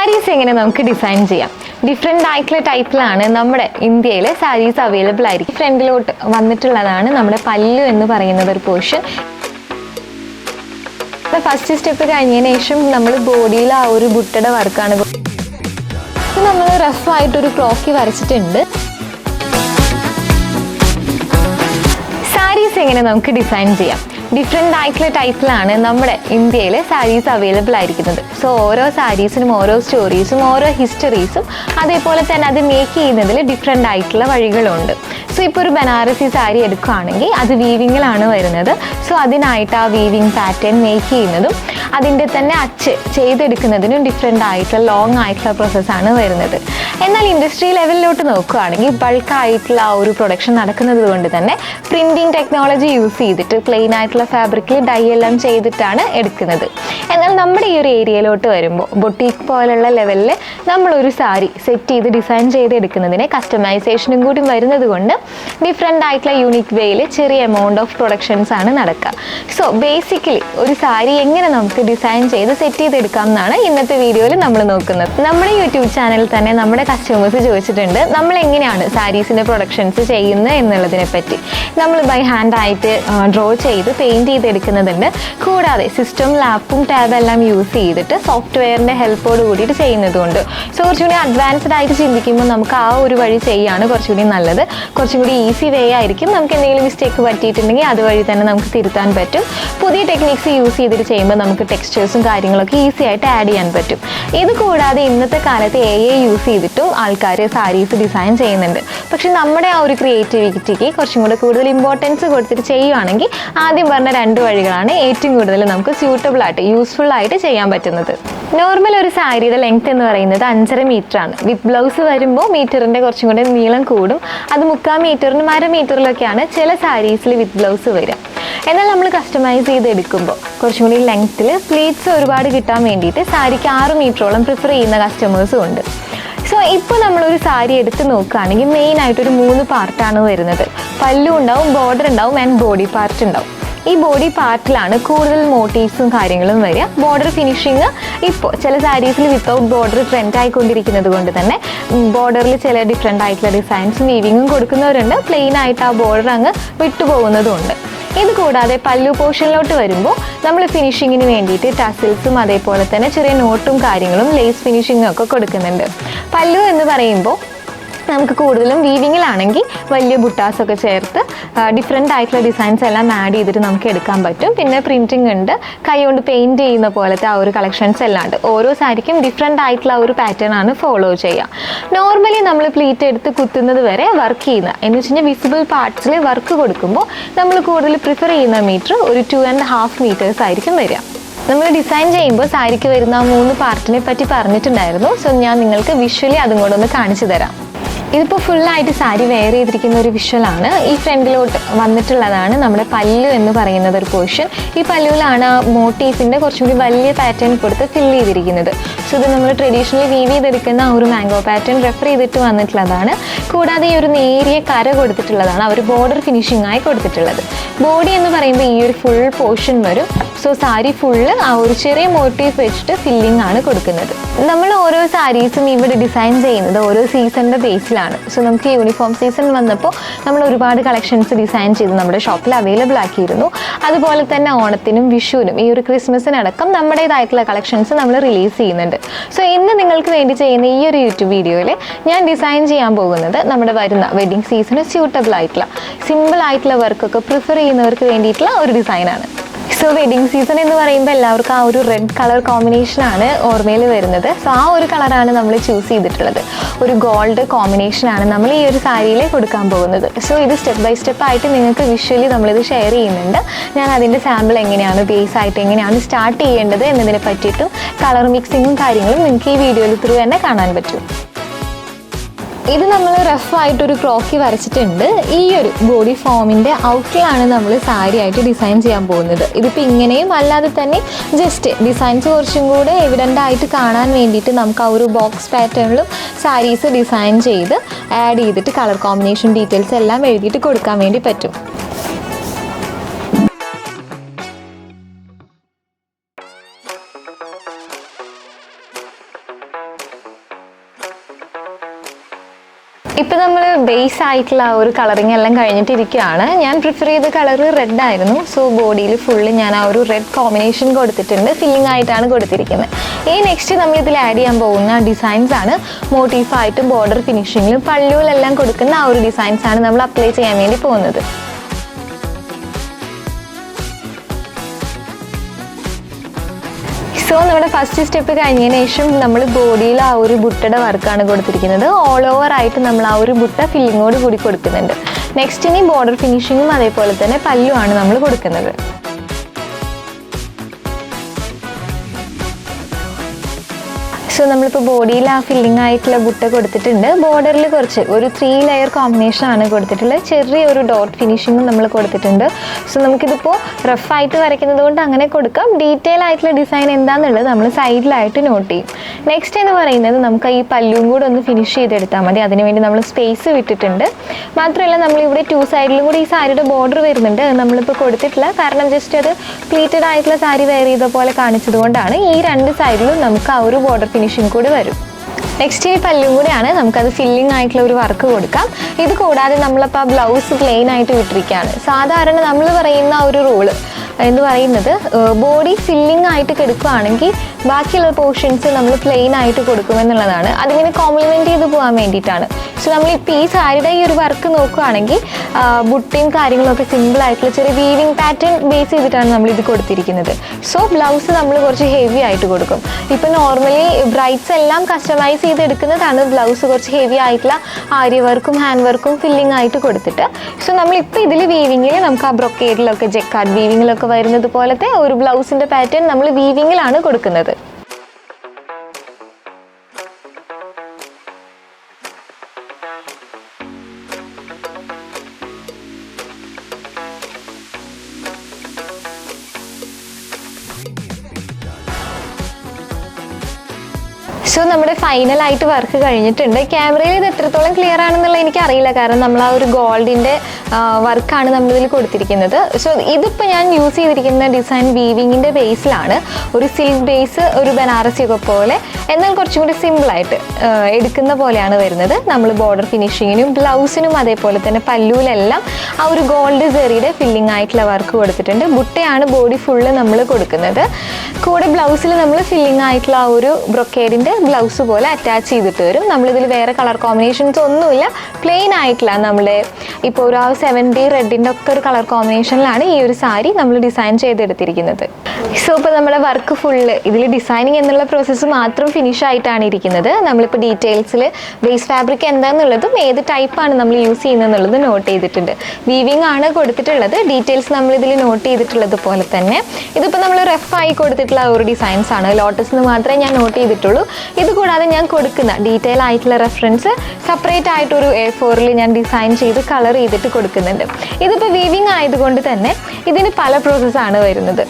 സാരീസ് എങ്ങനെ നമുക്ക് ഡിസൈൻ ചെയ്യാം? ഡിഫറെന്റ് ആയിട്ടുള്ള ടൈപ്പിലാണ് നമ്മുടെ ഇന്ത്യയിൽ സാരീസ് അവൈലബിൾ ആയിരിക്കും. ഫ്രണ്ടിലോട്ട് വന്നിട്ടുള്ളതാണ് നമ്മുടെ പല്ലു എന്ന് പറയുന്ന ഒരു പോർഷൻ ഫസ്റ്റ് സ്റ്റെപ്പ് കഴിഞ്ഞതിന് ശേഷം നമ്മൾ ബോഡിയിൽ ആ ഒരു ബുട്ടയുടെ വർക്കാണ്. നമ്മൾ റഫ് റഫായിട്ടൊരു ക്ലോക്കി വരച്ചിട്ടുണ്ട്. സാരീസ് എങ്ങനെ നമുക്ക് ഡിസൈൻ ചെയ്യാം? ഡിഫറെന്റ് ആയിട്ടുള്ള ടൈപ്പിലാണ് നമ്മുടെ ഇന്ത്യയിൽ സാരീസ് അവൈലബിൾ ആയിരിക്കുന്നത്. സോ ഓരോ സാരീസിനും ഓരോ സ്റ്റോറീസും ഓരോ ഹിസ്റ്ററീസും അതേപോലെ തന്നെ അത് മേക്ക് ചെയ്യുന്നതിൽ ഡിഫറെന്റ് ആയിട്ടുള്ള വഴികളുണ്ട്. സോ ഇപ്പോൾ ഒരു ബനാറസി സാരി എടുക്കുകയാണെങ്കിൽ അത് വീവിങ്ങിലാണ് വരുന്നത്. സോ അതിനായിട്ട് ആ വീവിങ് പാറ്റേൺ മേക്ക് ചെയ്യുന്നതും അതിന്റെ തന്നെ അച്ച് ചെയ്തെടുക്കുന്നതിനും ഡിഫറെന്റ് ആയിട്ടുള്ള ലോങ് ആയിട്ടുള്ള പ്രോസസ്സാണ് വരുന്നത്. എന്നാൽ ഇൻഡസ്ട്രി ലെവലിലോട്ട് നോക്കുകയാണെങ്കിൽ ബൾക്കായിട്ടുള്ള ആ ഒരു പ്രൊഡക്ഷൻ നടക്കുന്നത് കൊണ്ട് തന്നെ പ്രിന്റിങ് ടെക്നോളജി യൂസ് ചെയ്തിട്ട് പ്ലെയിൻ ആയിട്ടുള്ള ഫാബ്രിക്കിൽ ഡൈ എല്ലാം ചെയ്തിട്ടാണ് എടുക്കുന്നത്. എന്നാൽ നമ്മുടെ ഈ ഒരു ഏരിയയിലോട്ട് വരുമ്പോൾ ബൊട്ടീക്ക് പോലുള്ള ലെവലിൽ നമ്മളൊരു സാരി സെറ്റ് ചെയ്ത് ഡിസൈൻ ചെയ്ത് എടുക്കുന്നതിന് കസ്റ്റമൈസേഷനും കൂടി വരുന്നത് കൊണ്ട് ഡിഫറെന്റ് ആയിട്ടുള്ള യൂണിക് വേയിൽ ചെറിയ എമൗണ്ട് ഓഫ് പ്രൊഡക്ഷൻസ് ആണ് നടക്കുക സോ ബേസിക്കലി ഒരു സാരി എങ്ങനെ നമുക്ക് ഡിസൈൻ ചെയ്ത് സെറ്റ് ചെയ്തെടുക്കാം എന്നാണ് ഇന്നത്തെ വീഡിയോയിൽ നമ്മൾ നോക്കുന്നത്. നമ്മുടെ യൂട്യൂബ് ചാനലിൽ തന്നെ നമ്മുടെ കസ്റ്റമേഴ്സ് ചോദിച്ചിട്ടുണ്ട് നമ്മൾ എങ്ങനെയാണ് സാരീസിന്റെ പ്രൊഡക്ഷൻസ് ചെയ്യുന്നത് എന്നുള്ളതിനെ പറ്റി? നമ്മൾ ബൈ ഹാൻഡ് ആയിട്ട് ഡ്രോ ചെയ്ത് പെയിന്റ് ചെയ്തെടുക്കുന്നതുണ്ട്. കൂടാതെ സിസ്റ്റം ലാപ്പും ടാബ് എല്ലാം യൂസ് ചെയ്തിട്ട് സോഫ്റ്റ്വെയറിന്റെ ഹെൽപ്പോട് കൂടിയിട്ട് ചെയ്യുന്നതുകൊണ്ട് സോ കുറച്ചുകൂടി അഡ്വാൻസ്ഡ് ആയിട്ട് ചിന്തിക്കുമ്പോൾ നമുക്ക് ആ ഒരു വഴി ചെയ്യാണ് കുറച്ചുകൂടി നല്ലത്. കുറച്ചും കൂടി ഈസി വേ ആയിരിക്കും. നമുക്ക് എന്തെങ്കിലും മിസ്റ്റേക്ക് പറ്റിയിട്ടുണ്ടെങ്കിൽ അതുവഴി തന്നെ നമുക്ക് തിരുത്താൻ പറ്റും. പുതിയ ടെക്നിക്സ് യൂസ് ചെയ്തിട്ട് ചെയ്യുമ്പോൾ നമുക്ക് ടെക്സ്റ്റേഴ്സും കാര്യങ്ങളൊക്കെ ഈസി ആയിട്ട് ആഡ് ചെയ്യാൻ പറ്റും. ഇത് കൂടാതെ ഇന്നത്തെ കാലത്ത് എ ഐ യൂസ് ചെയ്തിട്ടും ആൾക്കാർ സാരീസ് ഡിസൈൻ ചെയ്യുന്നുണ്ട്. പക്ഷെ നമ്മുടെ ആ ഒരു ക്രിയേറ്റിവിറ്റിക്ക് കുറച്ചും കൂടെ കൂടുതൽ ഇമ്പോർട്ടൻസ് കൊടുത്തിട്ട് ചെയ്യുവാണെങ്കിൽ ആദ്യം പറഞ്ഞ രണ്ട് വഴികളാണ് ഏറ്റവും കൂടുതൽ നമുക്ക് സ്യൂട്ടബിൾ ആയിട്ട് യൂസ്ഫുൾ ആയിട്ട് ചെയ്യാൻ പറ്റുന്നത്. നോർമൽ ഒരു സാരിയുടെ ലെങ്ത് എന്ന് പറയുന്നത് അഞ്ചര മീറ്റർ ആണ്. വിത്ത് ബ്ലൗസ് വരുമ്പോൾ മീറ്ററിന്റെ കുറച്ചും കൂടെ നീളം കൂടും. അത് മുക്കാൽ മീറ്ററിനും അര മീറ്ററിലൊക്കെയാണ് ചില സാരീസിൽ വിത്ത് ബ്ലൗസ് വരിക. എന്നാൽ നമ്മൾ കസ്റ്റമൈസ് ചെയ്ത് എടുക്കുമ്പോൾ കുറച്ചും കൂടി ലെങ്ത്തിൽ പ്ലീറ്റ്സ് ഒരുപാട് കിട്ടാൻ വേണ്ടിയിട്ട് സാരിക്ക് ആറ് മീറ്ററോളം പ്രിഫർ ചെയ്യുന്ന കസ്റ്റമേഴ്സും ഉണ്ട്. സോ ഇപ്പോൾ നമ്മളൊരു സാരി എടുത്ത് നോക്കുകയാണെങ്കിൽ മെയിൻ ആയിട്ടൊരു മൂന്ന് പാർട്ടാണ് വരുന്നത്. പല്ലും ഉണ്ടാവും ബോർഡർ ഉണ്ടാവും ആൻഡ് ബോഡി പാർട്ട് ഉണ്ടാവും. ഈ ബോഡി പാർട്ടിലാണ് കൂടുതൽ മോട്ടീവ്സും കാര്യങ്ങളും വരിക. ബോർഡർ ഫിനിഷിങ് ഇപ്പോൾ ചില സാരീസിൽ വിത്തൗട്ട് ബോർഡർ ട്രെൻഡ് ആയിക്കൊണ്ടിരിക്കുന്നത് കൊണ്ട് തന്നെ ബോർഡറിൽ ചില ഡിഫറെന്റ് ആയിട്ടുള്ള ഡിസൈൻസും വീവിങ്ങും കൊടുക്കുന്നവരുണ്ട്. പ്ലെയിൻ ആയിട്ട് ആ ബോർഡർ അങ്ങ് വിട്ടുപോകുന്നതുമുണ്ട് ഇത് കൂടാതെ പല്ലു പോർഷനിലോട്ട് വരുമ്പോൾ നമ്മൾ ഫിനിഷിങ്ങിന് വേണ്ടിയിട്ട് ടസിൽസും അതേപോലെ തന്നെ ചെറിയ നോട്ടും കാര്യങ്ങളും ലേസ് ഫിനിഷിങ്ങും ഒക്കെ കൊടുക്കുന്നുണ്ട്. പല്ലു എന്ന് പറയുമ്പോൾ നമുക്ക് കൂടുതലും വീവിങ്ങിലാണെങ്കിൽ വലിയ ബുട്ടാസൊക്കെ ചേർത്ത് ഡിഫറെന്റ് ആയിട്ടുള്ള ഡിസൈൻസ് എല്ലാം ആഡ് ചെയ്തിട്ട് നമുക്ക് എടുക്കാൻ പറ്റും. പിന്നെ പ്രിന്റിംഗ് ഉണ്ട്. കൈ കൊണ്ട് പെയിന്റ് ചെയ്യുന്ന പോലത്തെ ആ ഒരു കളക്ഷൻസ് എല്ലാം ഉണ്ട്. ഓരോ സാരിക്കും ഡിഫറെന്റ് ആയിട്ടുള്ള ഒരു പാറ്റേൺ ആണ് ഫോളോ ചെയ്യുക. നോർമലി നമ്മൾ പ്ലീറ്റ് എടുത്ത് കുത്തുന്നത് വരെ വർക്ക് ചെയ്യുന്ന എന്ന് വെച്ച് വിസിബിൾ പാർട്സിൽ വർക്ക് കൊടുക്കുമ്പോൾ നമ്മൾ കൂടുതൽ പ്രിഫർ ചെയ്യുന്ന മീറ്റർ ഒരു ടു ആൻഡ് ഹാഫ് മീറ്റേഴ്സ് ആയിരിക്കും വരിക. നമ്മൾ ഡിസൈൻ ചെയ്യുമ്പോൾ സാരിക്ക് വരുന്ന മൂന്ന് പാർട്ടിനെ പറ്റി പറഞ്ഞിട്ടുണ്ടായിരുന്നു. സോ ഞാൻ നിങ്ങൾക്ക് വിഷ്വലി അതും കൂടെ ഒന്ന് കാണിച്ചു തരാം. ഇതിപ്പോൾ ഫുള്ളായിട്ട് സാരി വെയർ ചെയ്തിരിക്കുന്ന ഒരു വിഷ്വലാണ് ഈ ഫ്രണ്ടിലോട്ട് വന്നിട്ടുള്ളതാണ് നമ്മുടെ പല്ലു എന്ന് പറയുന്നത് ഒരു പോർഷൻ ഈ പല്ലുവിലാണ് ആ മോട്ടീഫിന്റെ കുറച്ചും കൂടി വലിയ പാറ്റേൺ കൊടുത്ത് ഫില്ല് ചെയ്തിരിക്കുന്നത്. സോ ഇത് നമ്മൾ ട്രഡീഷണലി വീവ് ചെയ്തെടുക്കുന്ന ആ ഒരു മാംഗോ പാറ്റേൺ റെഫർ ചെയ്തിട്ട് വന്നിട്ടുള്ളതാണ്. കൂടാതെ ഈ ഒരു നേരിയ കര കൊടുത്തിട്ടുള്ളതാണ്. ആ ഒരു ബോർഡർ ഫിനിഷിംഗ് ആയി കൊടുത്തിട്ടുള്ളത്. ബോഡി എന്ന് പറയുമ്പോൾ ഈ ഒരു ഫുൾ പോർഷൻ വരും. സോ സാരി ഫുള്ള് ആ ഒരു ചെറിയ മോട്ടീവ് വെച്ചിട്ട് ഫില്ലിംഗ് ആണ് കൊടുക്കുന്നത്. നമ്മൾ ഓരോ സാരീസും ഇവിടെ ഡിസൈൻ ചെയ്യുന്നത് ഓരോ സീസണിന്റെ ബേസിലാണ് സോ നമുക്ക് യൂണിഫോം സീസൺ വന്നപ്പോൾ നമ്മൾ ഒരുപാട് കളക്ഷൻസ് ഡിസൈൻ ചെയ്ത് നമ്മുടെ ഷോപ്പിൽ അവൈലബിൾ ആക്കിയിരുന്നു. അതുപോലെ തന്നെ ഓണത്തിനും വിഷുവിനും ഈ ഒരു ക്രിസ്മസിനടക്കം നമ്മുടേതായിട്ടുള്ള കളക്ഷൻസ് നമ്മൾ റിലീസ് ചെയ്യുന്നുണ്ട്. സോ ഇന്ന് നിങ്ങൾക്ക് വേണ്ടി ചെയ്യുന്ന ഈ ഒരു യൂട്യൂബ് വീഡിയോയിൽ ഞാൻ ഡിസൈൻ ചെയ്യാൻ പോകുന്നത് നമ്മുടെ വരുന്ന വെഡിങ് സീസണ് സ്യൂട്ടബിൾ ആയിട്ടുള്ള സിമ്പിൾ ആയിട്ടുള്ള വർക്കൊക്കെ പ്രിഫർ ചെയ്യുന്നവർക്ക് വേണ്ടിയിട്ടുള്ള ഒരു ഡിസൈനാണ് സോ വെഡിങ് സീസൺ എന്ന് പറയുമ്പോൾ എല്ലാവർക്കും ആ ഒരു റെഡ് കളർ കോമ്പിനേഷനാണ് ഓർമ്മയിൽ വരുന്നത്. സോ ആ ഒരു കളറാണ് നമ്മൾ ചൂസ് ചെയ്തിട്ടുള്ളത്. ഒരു ഗോൾഡ് കോമ്പിനേഷനാണ് നമ്മൾ ഈ ഒരു സാരിയിൽ കൊടുക്കാൻ പോകുന്നത്. സോ ഇത് സ്റ്റെപ്പ് ബൈ സ്റ്റെപ്പ് ആയിട്ട് നിങ്ങൾക്ക് വിഷ്വലി നമ്മളിത് ഷെയർ ചെയ്യുന്നുണ്ട്. ഞാൻ അതിന്റെ സാമ്പിൾ എങ്ങനെയാണ് ബേസ് ആയിട്ട് എങ്ങനെയാണ് സ്റ്റാർട്ട് ചെയ്യേണ്ടത് എന്നതിനെ പറ്റിയിട്ടും കളർ മിക്സിങ്ങും കാര്യങ്ങളും നിങ്ങൾക്ക് ഈ വീഡിയോയിൽ ത്രൂ തന്നെ കാണാൻ പറ്റും. ഇത് നമ്മൾ റഫായിട്ടൊരു ക്രോക്കി വരച്ചിട്ടുണ്ട്. ഈ ഒരു ബോഡി ഫോമിന്റെ ഔട്ടിലാണ് നമ്മൾ സാരി ആയിട്ട് ഡിസൈൻ ചെയ്യാൻ പോകുന്നത്. ഇതിപ്പോൾ ഇങ്ങനെയും അല്ലാതെ തന്നെ ജസ്റ്റ് ഡിസൈൻസ് കുറച്ചും കൂടെ എവിഡന്റ് ആയിട്ട് കാണാൻ വേണ്ടിയിട്ട് നമുക്ക് ആ ഒരു ബോക്സ് പാറ്റേണിലും സാരീസ് ഡിസൈൻ ചെയ്ത് ആഡ് ചെയ്തിട്ട് കളർ കോമ്പിനേഷൻ ഡീറ്റെയിൽസ് എല്ലാം എഴുതിയിട്ട് കൊടുക്കാൻ വേണ്ടി പറ്റും. ഇപ്പം നമ്മൾ ബേസ് ആയിട്ടുള്ള ഒരു കളറിങ് എല്ലാം കഴിഞ്ഞിട്ടിരിക്കുകയാണ്. ഞാൻ പ്രിഫർ ചെയ്ത കളർ റെഡ് ആയിരുന്നു. സോ ബോഡിയിൽ ഫുള്ള് ഞാൻ ആ ഒരു റെഡ് കോമ്പിനേഷൻ കൊടുത്തിട്ടുണ്ട്. ഫില്ലിംഗ് ആയിട്ടാണ് കൊടുത്തിരിക്കുന്നത്. ഈ നെക്സ്റ്റ് നമ്മൾ ഇതിൽ ആഡ് ചെയ്യാൻ പോകുന്ന ഡിസൈൻസ് ആണ്. മോട്ടീഫായിട്ടും ബോർഡർ ഫിനിഷിങ്ങിലും പള്ളികളിലെല്ലാം കൊടുക്കുന്ന ആ ഒരു ഡിസൈൻസ് ആണ് നമ്മൾ അപ്ലൈ ചെയ്യാൻ വേണ്ടി പോകുന്നത്. നമ്മുടെ ഫസ്റ്റ് സ്റ്റെപ്പ് കഴിഞ്ഞതിന് ശേഷം നമ്മൾ ബോഡിയിൽ ആ ഒരു ബുട്ടയുടെ വർക്കാണ് കൊടുത്തിരിക്കുന്നത്. ഓൾ ഓവർ ആയിട്ട് നമ്മൾ ആ ഒരു ബുട്ട ഫില്ലിങ്ങോട് കൂടി കൊടുക്കുന്നുണ്ട്. നെക്സ്റ്റ് ഇനി ബോർഡർ ഫിനിഷിങ്ങും അതേപോലെ തന്നെ പല്ലുമാണ് നമ്മൾ കൊടുക്കുന്നത്. സോ നമ്മളിപ്പോൾ ബോഡിയിൽ ആ ഫില്ലിംഗ് ആയിട്ടുള്ള ഗുട്ട കൊടുത്തിട്ടുണ്ട്. ബോർഡറിൽ കുറച്ച് ഒരു ത്രീ ലെയർ കോമ്പിനേഷൻ ആണ് കൊടുത്തിട്ടുള്ളത്. ചെറിയ ഒരു ഡോട്ട് ഫിനിഷിങ്ങും നമ്മൾ കൊടുത്തിട്ടുണ്ട്. സോ നമുക്കിതിപ്പോൾ റഫായിട്ട് വരയ്ക്കുന്നത് കൊണ്ട് അങ്ങനെ കൊടുക്കാം. ഡീറ്റെയിൽ ആയിട്ടുള്ള ഡിസൈൻ എന്താണെന്നുള്ളത് നമ്മൾ സൈഡിലായിട്ട് നോട്ട് ചെയ്യും. നെക്സ്റ്റ് എന്ന് പറയുന്നത് നമുക്ക് ഈ പല്ലും കൂടെ ഒന്ന് ഫിനിഷ് ചെയ്തെടുത്താൽ മതി. അതിനുവേണ്ടി നമ്മൾ സ്പേസ് വിട്ടിട്ടുണ്ട്. മാത്രമല്ല നമ്മളിവിടെ ടു സൈഡിലും കൂടി ഈ സാരിയുടെ ബോർഡർ വരുന്നുണ്ട്. നമ്മളിപ്പോൾ കൊടുത്തിട്ടില്ല. കാരണം ജസ്റ്റ് അത് പ്ലീറ്റഡ് ആയിട്ടുള്ള സാരി വെയർ ചെയ്ത പോലെ കാണിച്ചതുകൊണ്ടാണ് ഈ രണ്ട് സൈഡിലും നമുക്ക് ആ ഒരു ബോർഡർ ഫിനിഷിംഗ് കൂടി വരും. നെക്സ്റ്റ് ഈ പല്ലും കൂടെയാണ് നമുക്കത് ഫില്ലിംഗ് ആയിട്ടുള്ള ഒരു വർക്ക് കൊടുക്കാം. ഇത് കൂടാതെ നമ്മളിപ്പോൾ ആ ബ്ലൗസ് പ്ലെയിൻ ആയിട്ട് വിട്ടിരിക്കുകയാണ് സാധാരണ നമ്മൾ പറയുന്ന ഒരു റൂൾ എന്ന് പറയുന്നത് ബോഡി ഫില്ലിംഗ് ആയിട്ട് കിടക്കുകയാണെങ്കിൽ ബാക്കിയുള്ള പോർഷൻസ് നമ്മൾ പ്ലെയിൻ ആയിട്ട് കൊടുക്കുമെന്നുള്ളതാണ് അതിങ്ങനെ കോംപ്ലിമെന്റ് ചെയ്ത് പോകാൻ വേണ്ടിയിട്ടാണ്. സോ നമ്മളിപ്പോൾ ഈ സാരിയുടെ ഈ ഒരു വർക്ക് നോക്കുകയാണെങ്കിൽ ബുട്ടിയും കാര്യങ്ങളൊക്കെ സിമ്പിൾ ആയിട്ടുള്ള ചെറിയ വീവിങ് പാറ്റേൺ ബേസ് ചെയ്തിട്ടാണ് നമ്മൾ ഇത് കൊടുത്തിരിക്കുന്നത്. സോ ബ്ലൗസ് നമ്മൾ കുറച്ച് ഹെവി ആയിട്ട് കൊടുക്കും. ഇപ്പം നോർമലി ബ്രൈറ്റ്സ് എല്ലാം കസ്റ്റമൈസ് ചെയ്തെടുക്കുന്നതാണ് ബ്ലൗസ് കുറച്ച് ഹെവി ആയിട്ടുള്ള ആര്യ വർക്കും ഹാൻഡ് വർക്കും ഫില്ലിംഗ് ആയിട്ട് കൊടുത്തിട്ട്. സോ നമ്മളിപ്പോൾ ഇതിൽ വീവിങ്ങിൽ നമുക്ക് ആ ബ്രൊക്കേഡിലൊക്കെ ജെക്കാർഡ് വീവിങ്ങിലൊക്കെ വരുന്നത് പോലത്തെ ഒരു ബ്ലൗസിന്റെ പാറ്റേൺ നമ്മൾ വീവിങ്ങിലാണ് കൊടുക്കുന്നത്. സോ നമ്മുടെ ഫൈനൽ ആയിട്ട് വർക്ക് കഴിഞ്ഞിട്ടുണ്ട്. ക്യാമറയിൽ ഇത് എത്രത്തോളം ക്ലിയർ ആണെന്നുള്ള എനിക്ക് അറിയില്ല കാരണം നമ്മൾ ആ ഒരു ഗോൾഡിന്റെ വർക്കാണ് നമ്മളിതിൽ കൊടുത്തിരിക്കുന്നത്. സോ ഇതിപ്പോൾ ഞാൻ യൂസ് ചെയ്തിരിക്കുന്ന ഡിസൈൻ വീവിങ്ങിന്റെ ബേസിലാണ് ഒരു സിൽക്ക് ബേസ് ഒരു ബനാറസി ഒക്കെ പോലെ. എന്നാൽ കുറച്ചും കൂടി സിമ്പിളായിട്ട് എടുക്കുന്ന പോലെയാണ് വരുന്നത്. നമ്മൾ ബോർഡർ ഫിനിഷിങ്ങിനും ബ്ലൗസിനും അതേപോലെ തന്നെ പല്ലുവിലെല്ലാം ആ ഒരു ഗോൾഡ് ജെറിയുടെ ഫില്ലിംഗ് ആയിട്ടുള്ള വർക്ക് കൊടുത്തിട്ടുണ്ട്. ബുട്ടയാണ് ബോഡി ഫുള്ള് നമ്മൾ കൊടുക്കുന്നത്. കൂടെ ബ്ലൗസിൽ നമ്മൾ ഫില്ലിംഗ് ആയിട്ടുള്ള ആ ഒരു ബ്രൊക്കേഡിന്റെ ബ്ലൗസ് പോലെ അറ്റാച്ച് ചെയ്തിട്ട് വരും. നമ്മളിതിൽ വേറെ കളർ കോമ്പിനേഷൻസ് ഒന്നുമില്ല. പ്ലെയിൻ ആയിട്ടുള്ള നമ്മുടെ ഇപ്പോൾ ഒരു സെവന്റി റെഡിന്റെ ഒക്കെ ഒരു കളർ കോമ്പിനേഷനിലാണ് ഈ ഒരു സാരി നമ്മൾ ഡിസൈൻ ചെയ്തെടുത്തിരിക്കുന്നത്. സോ ഇപ്പോൾ നമ്മുടെ വർക്ക് ഫുള്ള് ഇതിൽ ഡിസൈനിങ് എന്നുള്ള പ്രോസസ്സ് മാത്രം ഫിനിഷ് ആയിട്ടാണ് ഇരിക്കുന്നത്. നമ്മളിപ്പോൾ ഡീറ്റെയിൽസിൽ ബേസ് ഫാബ്രിക് എന്താണെന്നുള്ളതും ഏത് ടൈപ്പാണ് നമ്മൾ യൂസ് ചെയ്യുന്നതെന്നുള്ളത് നോട്ട് ചെയ്തിട്ടുണ്ട്. വീവിങ് ആണ് കൊടുത്തിട്ടുള്ളത്. ഡീറ്റെയിൽസ് നമ്മൾ ഇതിൽ നോട്ട് ചെയ്തിട്ടുള്ളത് പോലെ തന്നെ. ഇതിപ്പോൾ നമ്മൾ റഫായി കൊടുത്തിട്ടുള്ള ഒരു ഡിസൈൻസ് ആണ്. ലോട്ടസ് എന്ന് മാത്രമേ ഞാൻ നോട്ട് ചെയ്തിട്ടുള്ളൂ. ഇത് കൂടാതെ ഞാൻ കൊടുക്കുന്ന ഡീറ്റെയിൽ ആയിട്ടുള്ള റെഫറൻസ് സെപ്പറേറ്റ് ആയിട്ടൊരു എ ഫോറിൽ ഞാൻ ഡിസൈൻ ചെയ്ത് കളർ ചെയ്തിട്ട് കൊടുക്കുന്നുണ്ട് ഇതിപ്പോൾ വീവിങ് ആയതുകൊണ്ട് തന്നെ ഇതിന് പല പ്രോസസ്സാണ് വരുന്നത്.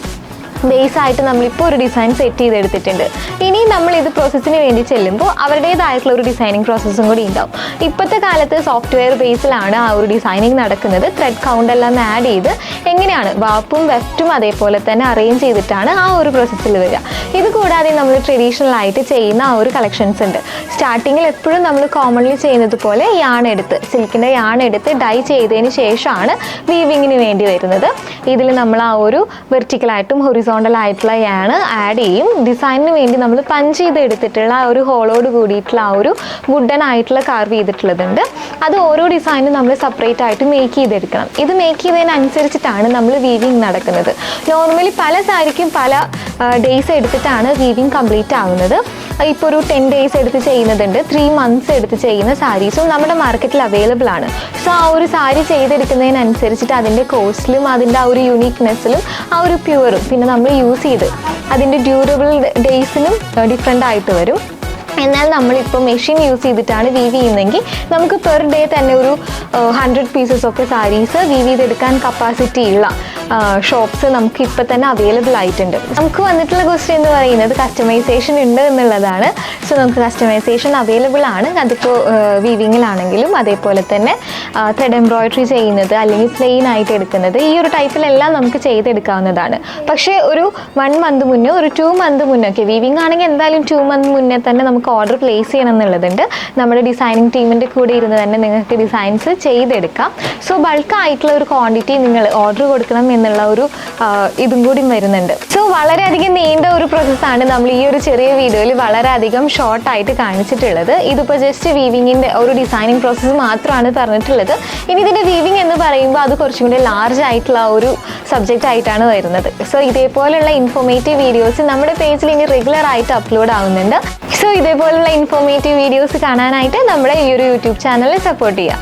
ബേസ് ആയിട്ട് നമ്മളിപ്പോൾ ഒരു ഡിസൈൻ സെറ്റ് ചെയ്തെടുത്തിട്ടുണ്ട്. ഇനി നമ്മൾ ഇത് പ്രോസസ്സിന് വേണ്ടി ചെല്ലുമ്പോൾ അവരുടേതായിട്ടുള്ള ഒരു ഡിസൈനിങ് പ്രോസസ്സും കൂടി ഉണ്ടാവും. ഇപ്പോഴത്തെ കാലത്ത് സോഫ്റ്റ്വെയർ ബേസിലാണ് ആ ഒരു ഡിസൈനിങ് നടക്കുന്നത്. ത്രെഡ് കൗണ്ട് എല്ലാം ആഡ് ചെയ്ത് എങ്ങനെയാണ് വാപ്പും വെഫ്റ്റും അതേപോലെ തന്നെ അറേഞ്ച് ചെയ്തിട്ടാണ് ആ ഒരു പ്രോസസ്സിൽ വരിക. ഇത് കൂടാതെ നമ്മൾ ട്രഡീഷണൽ ആയിട്ട് ചെയ്യുന്ന ആ ഒരു കളക്ഷൻസ് ഉണ്ട്. സ്റ്റാർട്ടിങ്ങിൽ എപ്പോഴും നമ്മൾ കോമൺലി ചെയ്യുന്നത് പോലെ യാൺ എടുത്ത് സിൽക്കിന്റെ യാൺ എടുത്ത് ഡൈ ചെയ്തതിന് ശേഷമാണ് വീവിങ്ങിന് വേണ്ടി വരുന്നത്. ഇതിൽ നമ്മൾ ആ ഒരു വെർട്ടിക്കലായിട്ടും ഹൊറിസോണ്ടൽ ആയിട്ടുള്ള ആണ് ആഡ് ചെയ്യും. ഡിസൈനിന് വേണ്ടി നമ്മൾ പഞ്ച് ചെയ്ത് എടുത്തിട്ടുള്ള ആ ഒരു ഹോളോട് കൂടിയിട്ടുള്ള ആ ഒരു വുഡൻ ആയിട്ടുള്ള കാർവ് ചെയ്തിട്ടുള്ളതുണ്ട്. അത് ഓരോ ഡിസൈനും നമ്മൾ സെപ്പറേറ്റ് ആയിട്ട് മേക്ക് ചെയ്തെടുക്കണം. ഇത് മേക്ക് ചെയ്തതിനനുസരിച്ചിട്ടാണ് നമ്മൾ വീവിങ് നടക്കുന്നത്. നോർമലി പല സാരിക്കും പല ഡേയ്സ് എടുത്തിട്ടാണ് വീവിങ് കംപ്ലീറ്റ് ആവുന്നത്. ഇപ്പോൾ ഒരു ടെൻ ഡേയ്സ് എടുത്ത് ചെയ്യുന്നതുണ്ട്. ത്രീ മന്ത്സ് എടുത്ത് ചെയ്യുന്ന സാരീസും നമ്മുടെ മാർക്കറ്റിൽ അവൈലബിൾ ആണ്. സോ ആ ഒരു സാരി ചെയ്തെടുക്കുന്നതിനനുസരിച്ചിട്ട് അതിന്റെ കോസ്റ്റിലും അതിന്റെ ആ ഒരു യുണീക്നെസ്സിലും ആ ഒരു പ്യുവറും പിന്നെ നമ്മൾ യൂസ് ചെയ്ത് അതിന്റെ ഡ്യൂറബിൾ ഡേയ്സിനും ഡിഫറെന്റ് ആയിട്ട് വരും. എന്നാൽ നമ്മളിപ്പോൾ മെഷീൻ യൂസ് ചെയ്തിട്ടാണ് വീവ് ചെയ്യുന്നതെങ്കിൽ നമുക്ക് പെർ ഡേ തന്നെ ഒരു ഹൺഡ്രഡ് പീസസ് ഒക്കെ സാരീസ് വീവ് ചെയ്തെടുക്കാൻ കപ്പാസിറ്റി ഉള്ള ഷോപ്സ് നമുക്ക് ഇപ്പോൾ തന്നെ അവൈലബിൾ ആയിട്ടുണ്ട്. നമുക്ക് വന്നിട്ടുള്ള ക്വസ്റ്റ്യൻ എന്ന് പറയുന്നത് കസ്റ്റമൈസേഷൻ ഉണ്ട് എന്നുള്ളതാണ്. സോ നമുക്ക് കസ്റ്റമൈസേഷൻ അവൈലബിൾ ആണ്. അതിപ്പോൾ വീവിങ്ങിലാണെങ്കിലും അതേപോലെ തന്നെ ത്രെഡ് എംബ്രോയിഡറി ചെയ്യുന്നത് അല്ലെങ്കിൽ പ്ലെയിൻ ആയിട്ട് എടുക്കുന്നത് ഈ ഒരു ടൈപ്പിലെല്ലാം നമുക്ക് ചെയ്തെടുക്കാവുന്നതാണ്. പക്ഷേ ഒരു വൺ മന്ത് മുന്നേ ഒരു ടു മന്ത് മുന്നേ ഒക്കെ വീവിങ് ആണെങ്കിൽ എന്തായാലും ടു മന്ത് മുന്നേ തന്നെ നമുക്ക് നമുക്ക് ഓർഡർ പ്ലേസ് ചെയ്യണം എന്നുള്ളതുണ്ട് നമ്മുടെ ഡിസൈനിങ് ടീമിന്റെ കൂടെ ഇരുന്ന് തന്നെ നിങ്ങൾക്ക് ഡിസൈൻസ് ചെയ്തെടുക്കാം. സോ ബൾക്ക് ആയിട്ടുള്ള ഒരു ക്വാണ്ടിറ്റി നിങ്ങൾ ഓർഡർ കൊടുക്കണം എന്നുള്ള ഒരു ഇതും കൂടി വരുന്നുണ്ട്. സോ വളരെയധികം നീണ്ട ഒരു പ്രോസസ്സാണ് നമ്മൾ ഈ ഒരു ചെറിയ വീഡിയോയിൽ വളരെയധികം ഷോർട്ടായിട്ട് കാണിച്ചിട്ടുള്ളത്. ഇതിപ്പോൾ ജസ്റ്റ് വീവിങ്ങിന്റെ ഒരു ഡിസൈനിങ് പ്രോസസ്സ് മാത്രമാണ് പറഞ്ഞിട്ടുള്ളത് ഇനി ഇതിന്റെ വീവിങ് എന്ന് പറയുമ്പോൾ അത് കുറച്ചും കൂടി ലാർജ് ആയിട്ടുള്ള ഒരു സബ്ജക്റ്റ് ആയിട്ടാണ് വരുന്നത്. സോ ഇതേപോലെയുള്ള ഇൻഫോർമേറ്റീവ് വീഡിയോസ് നമ്മുടെ പേജിൽ ഇനി റെഗുലർ ആയിട്ട് അപ്ലോഡ് ആവുന്നുണ്ട്. സോ ഇതേപോലുള്ള ഇൻഫോർമേറ്റീവ് വീഡിയോസ് കാണാനായിട്ട് നമ്മുടെ ഈ ഒരു യൂട്യൂബ് ചാനൽ സപ്പോർട്ട് ചെയ്യാം.